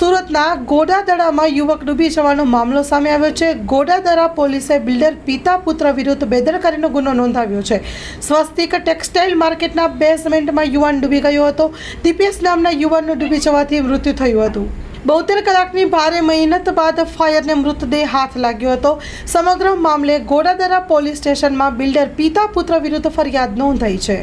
સુરતના ગોડાદરામાં યુવક ડૂબી જવાનો મામલો સામે આવ્યો છે. ગોડાદરા પોલીસે બિલ્ડર પિતા પુત્ર વિરુદ્ધ બેદરકારીનો ગુનો નોંધાવ્યો છે. સ્વસ્તિક ટેક્સટાઇલ માર્કેટના બેઝમેન્ટમાં યુવાન ડૂબી ગયો હતો. દીપેશ નામના યુવાનનું ડૂબી જવાથી મૃત્યુ થયું હતું. બોતેર કલાકની ભારે મહેનત બાદ ફાયરને મૃતદેહ હાથ લાગ્યો હતો. સમગ્ર મામલે ગોડાદરા પોલીસ સ્ટેશનમાં બિલ્ડર પિતા પુત્ર વિરુદ્ધ ફરિયાદ નોંધાઈ છે.